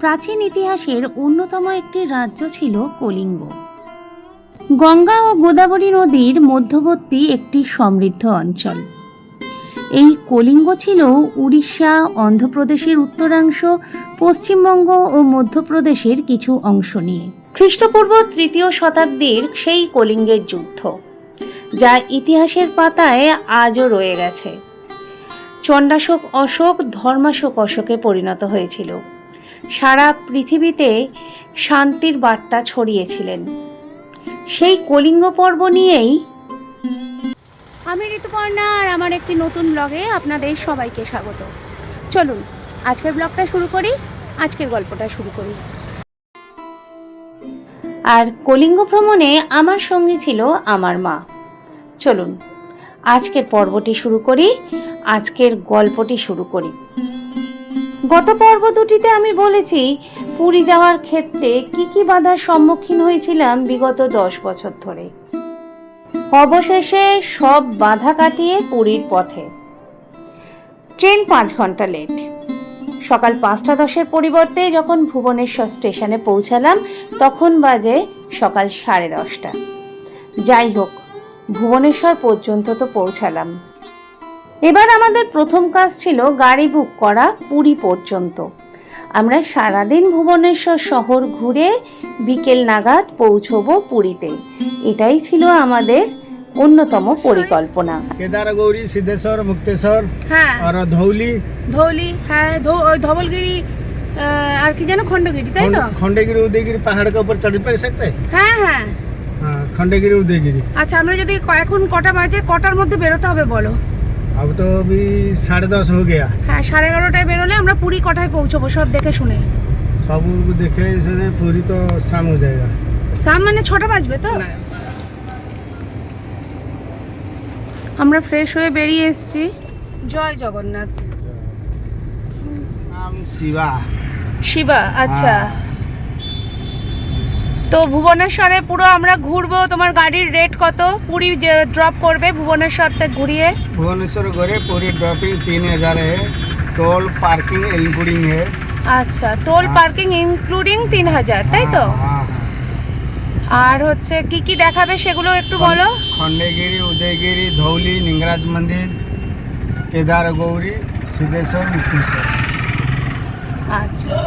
প্রাচীন ইতিহাসের অন্যতম একটি রাজ্য ছিল কলিঙ্গ। গঙ্গা ও গোদাবরী নদীর মধ্যবর্তী একটি সমৃদ্ধ অঞ্চল। এই কলিঙ্গ ছিল উড়িষ্যা, অন্ধ্রপ্রদেশের উত্তরাংশ, পশ্চিমবঙ্গ ও মধ্যপ্রদেশের কিছু অংশ নিয়ে। খ্রিস্টপূর্ব তৃতীয় শতাব্দীর সেই কলিঙ্গের যুদ্ধ, যা ইতিহাসের পাতায় আজও রয়ে গেছে। চণ্ডাশোক অশোক ধর্মাশোক অশোকে পরিণত হয়েছিল। সারা পৃথিবীতে শান্তির বার্তা ছড়িয়েছিলেন। সেই কলিঙ্গ পর্ব নিয়েই আমি ঋতুপর্ণা আর আমার একটি নতুন ব্লগে আপনাদের সবাইকে স্বাগত। চলুন আজকের ব্লগটা শুরু করি আজকের গল্পটা শুরু করি। আর কলিঙ্গ ভ্রমণে আমার সঙ্গে ছিল আমার মা। চলুন আজকের পর্বটি শুরু করি আজকের গল্পটি শুরু করি। গত পর্ব দুটিতে আমি বলেছি, পুরী যাওয়ার ক্ষেত্রে কি কি বাধার সম্মুখীন হয়েছিলাম বিগত দশ বছর ধরে। অবশেষে সব বাধা কাটিয়ে পুরীর পথে। ট্রেন পাঁচ ঘণ্টা লেট। সকাল পাঁচটা দশের পরিবর্তে যখন ভুবনেশ্বর স্টেশনে পৌঁছালাম, তখন বাজে সকাল সাড়ে দশটা। যাই হোক, ভুবনেশ্বর পর্যন্ত তো পৌঁছালাম। এবার আমাদের প্রথম কাজ ছিল গাড়ি বুক করা পুরী পর্যন্ত। আমরা সারাদিন ভুবনেশ্বর শহর ঘুরে বিকেল নাগাদ পৌঁছবো পুরীতে। এটাই ছিল আমাদের অন্যতম পরিকল্পনা। কেদার গৌরী সিদ্ধেশ্বর মুক্তেশ্বর হ্যাঁ। আর ধৌলি। ধৌলি হ্যাঁ ধবলগিরি আর কি যেন খন্ডগিরি তাই তো? খন্ডগিরি উদয়গিরি পাহাড়ের উপর চড়তে পারি সকতে হ্যাঁ হ্যাঁ।, হ্যাঁ খন্ডগিরি উদয়গিরি। আচ্ছা আমরা যদি এখন কটা বাজে কটার মধ্যে বেরোতে হবে বলো? अब तो अभी साढ़े दस हो गया হ্যাঁ সাড়ে এগারোটায় বেরোলে আমরা পুরী কটায় পৌঁছবো সব দেখে শুনে सब देखे से पूरी तो शाम हो जाएगा সাম মানে ছটা বাজবে তো আমরা ফ্রেশ হয়ে বেরিয়ে এসেছি জয় জগন্নাথ नाम शिवा শিবা আচ্ছা হ্যাঁ। তো ভুবনেশ্বরে পুরো আমরা ঘুরবো তোমার গাড়ির রেট কত পুরী ড্রপ করবে ভুবনেশ্বরতে ঘুরিয়ে भुवनेश्वर गोरे पूरी ड्रॉपिंग तीन हजार है टोल पार्किंग इंक्लूडिंग है আচ্ছা টোল হ্যাঁ। পার্কিং ইনক্লুডিং তিন হাজার তাই তো हाँ, हाँ, हाँ। আর হচ্ছে কি কি দেখাবে সেগুলো একটু বলো खंडेगिरी उदयगिरी धौली निंगराज मंदिर केदार गौरी सिद्धेश्वर मुक्तेश्वर আচ্ছা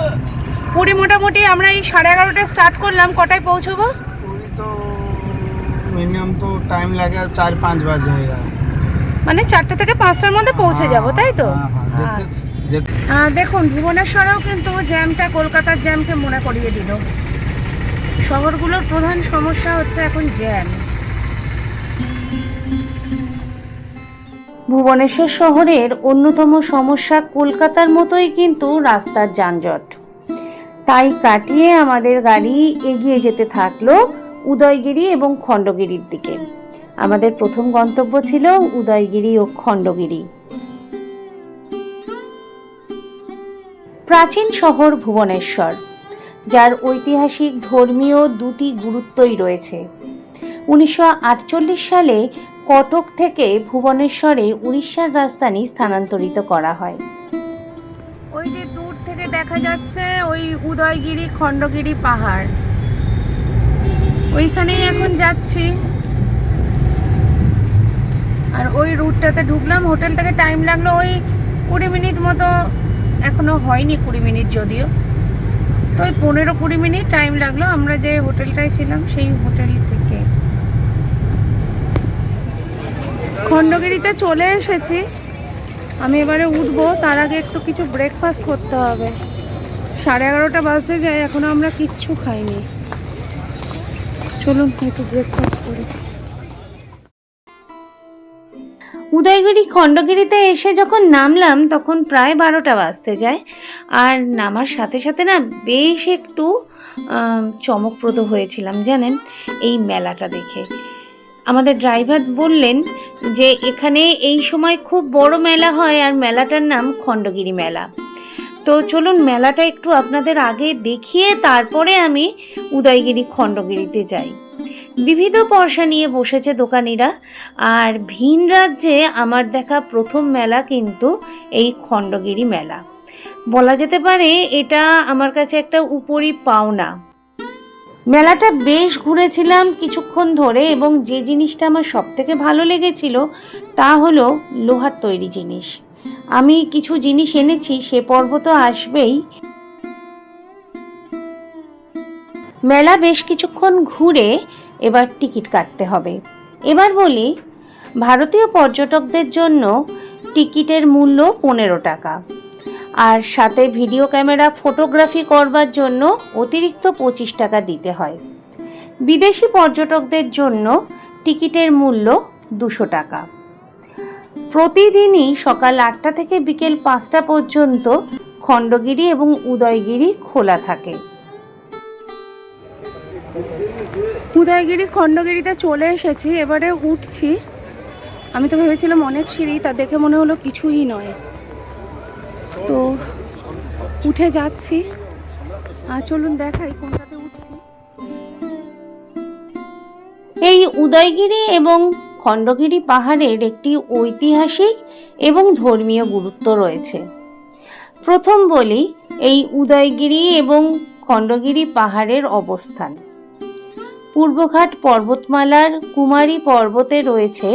পুরী মোটামুটি আমরা এই সাড়ে এগারোটায় স্টার্ট করলাম। কটায় পৌঁছবো? মিনিমাম তো টাইম লাগে আর চার পাঁচ বাজে হয়ে মানে চারটে থেকে পাঁচটার মধ্যে পৌঁছে হ্যাঁ, যাব তাই তো? হ্যাঁ, হ্যাঁ, আচ্ছা। দেখুন ভুবনেশ্বরেও কিন্তু জ্যামটা কলকাতার জ্যামকে মনে করিয়ে দিল। শহরগুলোর প্রধান সমস্যা হচ্ছে এখন জ্যাম। ভুবনেশ্বর শহরের অন্যতম সমস্যা কলকাতার মতোই কিন্তু রাস্তার যানজট। তাই কাটিয়ে আমাদের গাড়ি এগিয়ে যেতে থাকল উদয়গিরি এবং খণ্ডগিরির দিকে। আমাদের প্রথম গন্তব্য ছিল উদয়গিরি ও খণ্ডগিরি। প্রাচীন শহর ভুবনেশ্বর, যার ঐতিহাসিক ধর্মীয় দুটি গুরুত্বই রয়েছে। উনিশশো আটচল্লিশ সালে কটক থেকে ভুবনেশ্বরে উড়িষ্যার রাজধানী স্থানান্তরিত করা হয়। দেখা যাচ্ছে ওই উদয়গিরি, খণ্ডগিরি পাহাড়। ওইখানেই এখন যাচ্ছি। আর ওই রুটটাতে ঢুকলাম হোটেল থেকে টাইম লাগল ওই কুড়ি মিনিট মতো, এখনও হয়নি কুড়ি মিনিট যদিও। তো ওই পনেরো কুড়ি মিনিট টাইম লাগল, আমরা যে হোটেলটায় ছিলাম সেই হোটেল থেকে। খণ্ডগিরিতে চলে এসেছি। আমি এবারে উঠবো, তার আগে একটু কিছু ব্রেকফাস্ট করতে হবে। সাড়ে এগারোটা বাজতে যায়, এখনও আমরা কিচ্ছু খাইনি। চলুন একটু ব্রেকফাস্ট করি। উদয়গিরি খণ্ডগিরিতে এসে যখন নামলাম, তখন প্রায় বারোটা বাজতে যায়। আর নামার সাথে সাথে না বেশ একটু চমকপ্রদ হয়েছিলাম, জানেন? এই মেলাটা দেখে। আমাদের ড্রাইভার বললেন যে, এখানে এই সময় খুব বড় মেলা হয়, আর মেলাটার নাম খণ্ডগিরি মেলা। তো চলুন মেলাটা একটু আপনাদের আগে দেখিয়ে তারপরে আমি উদয়গিরি খণ্ডগিরিতে যাই। বিবিধ পর্সা নিয়ে বসেছে দোকানিরা, আর ভিন রাজ্যে আমার দেখা প্রথম মেলা কিন্তু এই খণ্ডগিরি মেলা। বলা যেতে পারে এটা আমার কাছে একটা উপরি পাওনা। মেলাটা বেশ ঘুরেছিলাম কিছুক্ষণ ধরে এবং যে জিনিসটা আমার সব থেকে ভালো লেগেছিল তা হলো লোহার তৈরি জিনিস। আমি কিছু জিনিস এনেছি, সে পর্ব তো আসবেই। মেলা বেশ কিছুক্ষণ ঘুরে এবার টিকিট কাটতে হবে। এবার বলি, ভারতীয় পর্যটকদের জন্য টিকিটের মূল্য পনেরো টাকা। আর সাথে ভিডিও ক্যামেরা ফটোগ্রাফি করবার জন্য অতিরিক্ত পঁচিশ টাকা দিতে হয়। বিদেশি পর্যটকদের জন্য টিকিটের মূল্য দুশো টাকা। প্রতিদিনই সকাল আটটা থেকে বিকেল পাঁচটা পর্যন্ত খণ্ডগিরি এবং উদয়গিরি খোলা থাকে। উদয়গিরি খণ্ডগিরিতে চলে এসেছি এবারে উঠছি। আমি তো ভেবেছিলাম অনেক সিঁড়ি তা দেখে মনে হলো কিছুই নয়। তো উঠে যাচ্ছি। আর চলুন দেখাই কোনটাতে উঠছি। এই উদয়গিরি এবং খণ্ডগিরি পাহাড়ের একটি ঐতিহাসিক এবং ধর্মীয় গুরুত্ব রয়েছে। প্রথম বলি, এই উদয়গিরি এবং খণ্ডগিরি পাহাড়ের অবস্থান। পূর্বঘাট পর্বতমালার কুমারী পর্বতে রয়েছে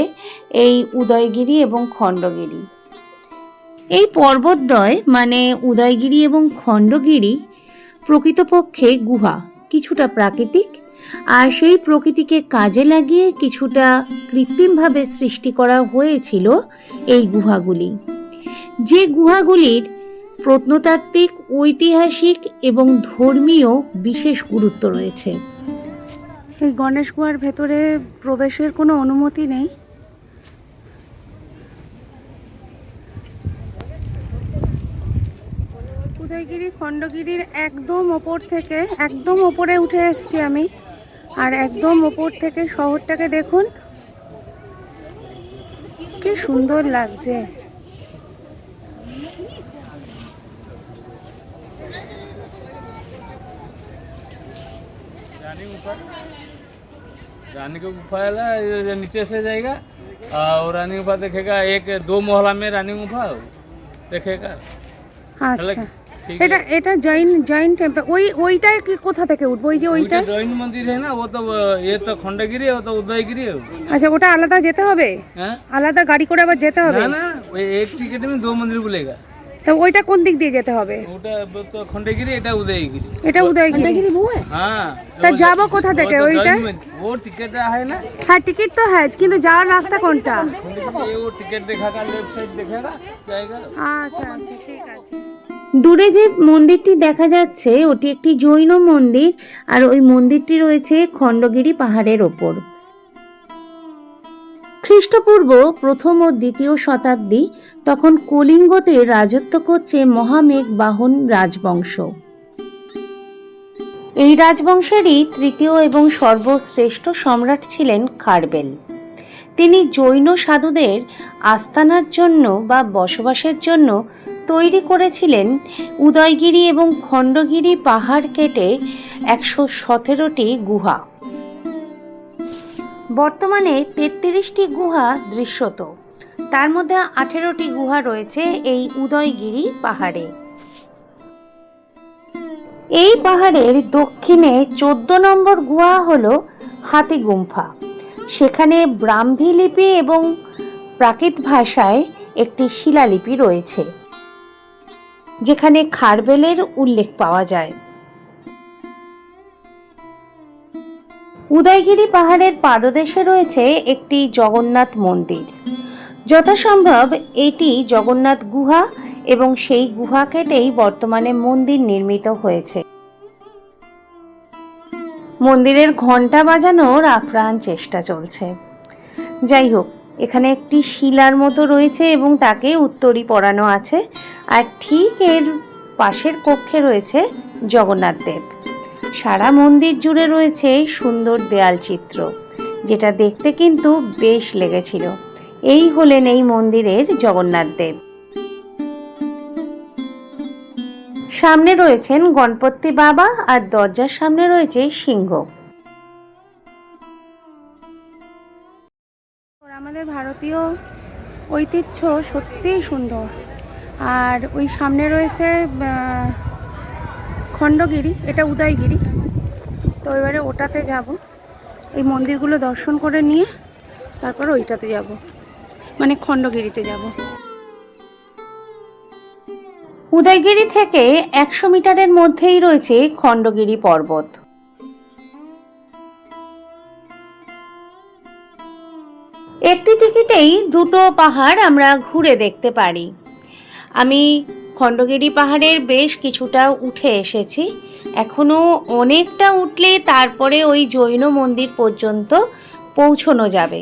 এই উদয়গিরি এবং খণ্ডগিরি। এই পর্বতদ্বয় মানে উদয়গিরি এবং খণ্ডগিরি প্রকৃতপক্ষে গুহা, কিছুটা প্রাকৃতিক আর সেই প্রকৃতিকে কাজে লাগিয়ে কিছুটা কৃত্রিমভাবে সৃষ্টি করা হয়েছিল এই গুহাগুলি। যে গুহাগুলির প্রত্নতাত্ত্বিক, ঐতিহাসিক এবং ধর্মীয় বিশেষ গুরুত্ব রয়েছে। এই গণেশ গুহার ভেতরে প্রবেশের কোনো অনুমতি নেই। উদয়গিরি, খণ্ডগিরির একদম ওপর থেকে, একদম ওপরে উঠে এসেছি আমি। আর একদম ওপর থেকে শহরটাকে দেখুন কি সুন্দর লাগছে रानी गुफा रानी का गुफा है ये- ये नीचे से जाएगा और रानी गुफा देखेगा एक दो मोहल्ला में रानी गुफा देखेगा আচ্ছা ठीक এটা है এটা জৈন জৈন টেম্পল ওই ওইটায় কি কোথা থেকে উঠবো ওই যে वो ওইটা जो जैन मंदिर है ना वो तो ये तो खंडगिरी है वो तो उदयगिरी है আচ্ছা ওটা আলাদা যেতে হবে हैं? আলাদা গাড়ি করে আবার যেতে হবে ना ना वो एक टिकट में दो मंदिर बोलेगा তা ওইটা কোন দিক দিয়ে যেতে হবে ওটা তো খন্ডগিরি এটা উদয়গিরি এটা উদয়গিরি হ্যাঁ তা वो যাবো जो- কোথা वो থেকে तो ওইটা? जैन मंदिर- वो टिकट है ना হ্যাঁ টিকিট তো হ্যাঁ কিন্তু যাওয়ার রাস্তা কোনটা खंडगिरी ये वो टिकट दिखागा लेफ्ट साइड दिखेगा जाएगा আচ্ছা আচ্ছা ঠিক আছে দূরে যে মন্দিরটি দেখা যাচ্ছে, ওটি একটি জৈন মন্দির আর ওই মন্দিরটি রয়েছে খণ্ডগিরি পাহাড়ের ওপর। খ্রিস্টপূর্ব প্রথম ও দ্বিতীয় শতাব্দী তখন কলিঙ্গতে রাজত্ব করছে মহামেঘ বাহন রাজবংশ। এই রাজবংশেরই তৃতীয় এবং সর্বশ্রেষ্ঠ সম্রাট ছিলেন খারবেল। তিনি জৈন সাধুদের আস্তানার জন্য বা বসবাসের জন্য তৈরি করেছিলেন উদয়গিরি এবং খণ্ডগিরি পাহাড় কেটে একশো সতেরোটি গুহা। বর্তমানে তেত্রিশটি গুহা দৃশ্যত। তার মধ্যে আঠেরোটি গুহা রয়েছে এই উদয়গিরি পাহাড়ে। এই পাহাড়ের দক্ষিণে চোদ্দ নম্বর গুহা হল হাতিগুম্ফা। সেখানে ব্রাহ্মী লিপি এবং প্রাকৃত ভাষায় একটি শিলালিপি রয়েছে। যেখানে খারবেলের উল্লেখ পাওয়া যায়। উদয়গিরি পাহাড়ের পাদদেশে রয়েছে একটি জগন্নাথ মন্দির। যথাসম্ভব এটি জগন্নাথ গুহা এবং সেই গুহা কেটেই বর্তমানে মন্দির নির্মিত হয়েছে। মন্দিরের ঘণ্টা বাজানোর আপ্রাণ চেষ্টা চলছে। যাই হোক এখানে একটি শিলার মতো রয়েছে এবং তাকে উত্তরী পরানো আছে। আর ঠিক এর পাশের কক্ষে রয়েছে জগন্নাথ দেব। সারা মন্দির জুড়ে রয়েছে সুন্দর দেয়াল চিত্র, যেটা দেখতে কিন্তু বেশ লেগেছিল। এই হলেন এই মন্দিরের জগন্নাথ দেব। সামনে রয়েছেন গণপতি বাবা আর দরজার সামনে রয়েছে সিংহ। ঐতিহ্য সত্যিই সুন্দর। আর ওই সামনে রয়েছে খণ্ডগিরি, এটা উদয়গিরি। তো এবারে ওটাতে যাব। এই মন্দিরগুলো দর্শন করে নিয়ে তারপর ওইটাতে যাব। মানে খণ্ডগিরিতে যাব। উদয়গিরি থেকে একশো মিটারের মধ্যেই রয়েছে খণ্ডগিরি পর্বত। একটি টিকিটেই দুটো পাহাড় আমরা ঘুরে দেখতে পারি। আমি খণ্ডগিরি পাহাড়ের বেশ কিছুটা উঠে এসেছি। এখনও অনেকটা উঠলে তারপরে ওই জৈন মন্দির পর্যন্ত পৌঁছনো যাবে।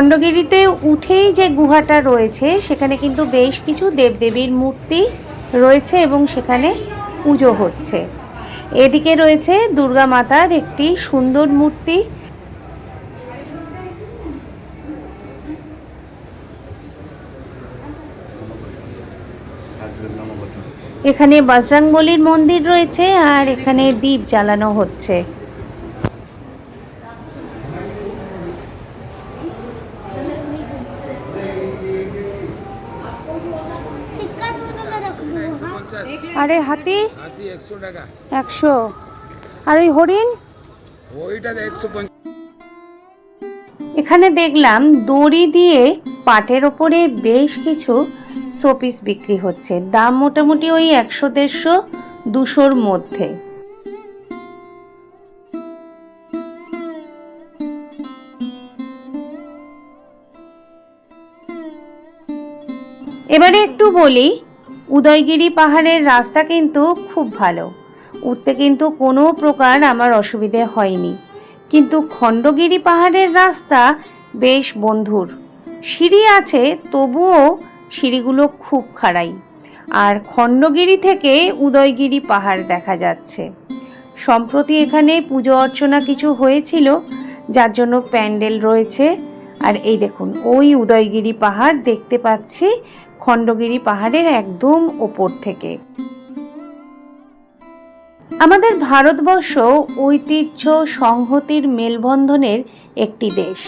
খণ্ডগিরিতে উঠেই যে গুহাটা রয়েছে, সেখানে কিন্তু বেশ কিছু দেবদেবীর মূর্তি রয়েছে এবং সেখানে পুজো হচ্ছে। এদিকে রয়েছে দুর্গা মাতার একটি সুন্দর মূর্তি। এখানে বজরংবলির মন্দির রয়েছে আর এখানে দ্বীপ জ্বালানো হচ্ছে। আরে হাতি? একশো। টাকা একশো আর ওই হরিণ? ওইটা এখানে দেখলাম দড়ি দিয়ে পাটের ওপরে বেশ কিছু শোপিস বিক্রি হচ্ছে। দাম মোটামুটি ওই একশো দেড়শো, দুশোর মধ্যে। এবারে একটু বলি উদয়গিরি পাহাড়ের রাস্তা কিন্তু খুব ভালো। উঠতে কিন্তু কোনো প্রকার আমার অসুবিধে হয়নি। কিন্তু খণ্ডগিরি পাহাড়ের রাস্তা বেশ বন্ধুর। সিঁড়ি আছে, তবুও সিঁড়িগুলো খুব খাড়াই। আর খণ্ডগিরি থেকে উদয়গিরি পাহাড় দেখা যাচ্ছে। সম্প্রতি এখানে পুজো অর্চনা কিছু হয়েছিল, যার জন্য প্যান্ডেল রয়েছে। আর এই দেখুন, ওই উদয়গিরি পাহাড় দেখতে পাচ্ছি খণ্ডগিরি পাহাড়ের একদম ওপর থেকে। আমাদের ভারতবর্ষ ঐতিহ্য সংহতির মেলবন্ধনের একটি দেশ।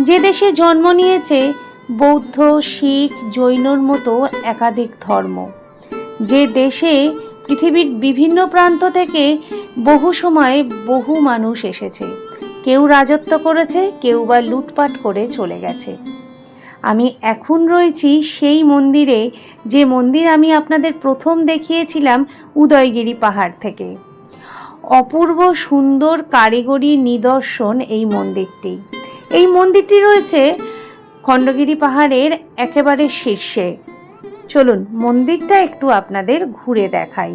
যে দেশে জন্ম নিয়েছে বৌদ্ধ, শিখ, জৈনর মতো একাধিক ধর্ম। যে দেশে পৃথিবীর বিভিন্ন প্রান্ত থেকে বহু সময় বহু মানুষ এসেছে। কেউ রাজত্ব করেছে, কেউ বা লুটপাট করে চলে গেছে। আমি এখন রয়েছি সেই মন্দিরে, যে মন্দির আমি আপনাদের প্রথম দেখিয়েছিলাম উদয়গিরি পাহাড় থেকে। অপূর্ব সুন্দর কারিগরি নিদর্শন এই মন্দিরটি। এই মন্দিরটি রয়েছে খণ্ডগিরি পাহাড়ের একেবারে শীর্ষে। চলুন মন্দিরটা একটু আপনাদের ঘুরে দেখাই।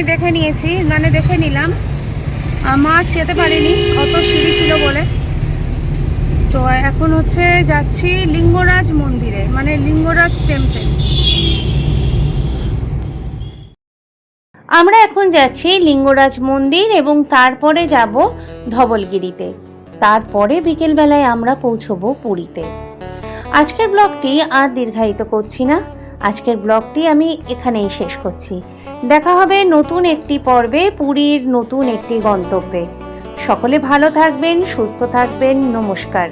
আমি দেখে নিয়েছি মানে দেখে নিলাম। আমার যেতে পারিনি, অত সিঁড়ি ছিল বলে। তো এখন হচ্ছে যাচ্ছি লিঙ্গরাজ মন্দিরে মানে লিঙ্গরাজ টেম্পল আমরা এখন যাচ্ছি লিঙ্গরাজ মন্দির এবং তারপরে যাব ধবলগিরিতে। তারপরে বিকেলবেলায় আমরা পৌঁছবো পুরীতে। আজকের ব্লগটি আর দীর্ঘায়িত করছি না। আজকের ব্লগটি আমি এখানেই শেষ করছি। দেখা হবে নতুন একটি পর্বে, পুরীর নতুন একটি গন্তব্যে। সকলে ভালো থাকবেন, সুস্থ থাকবেন, নমস্কার।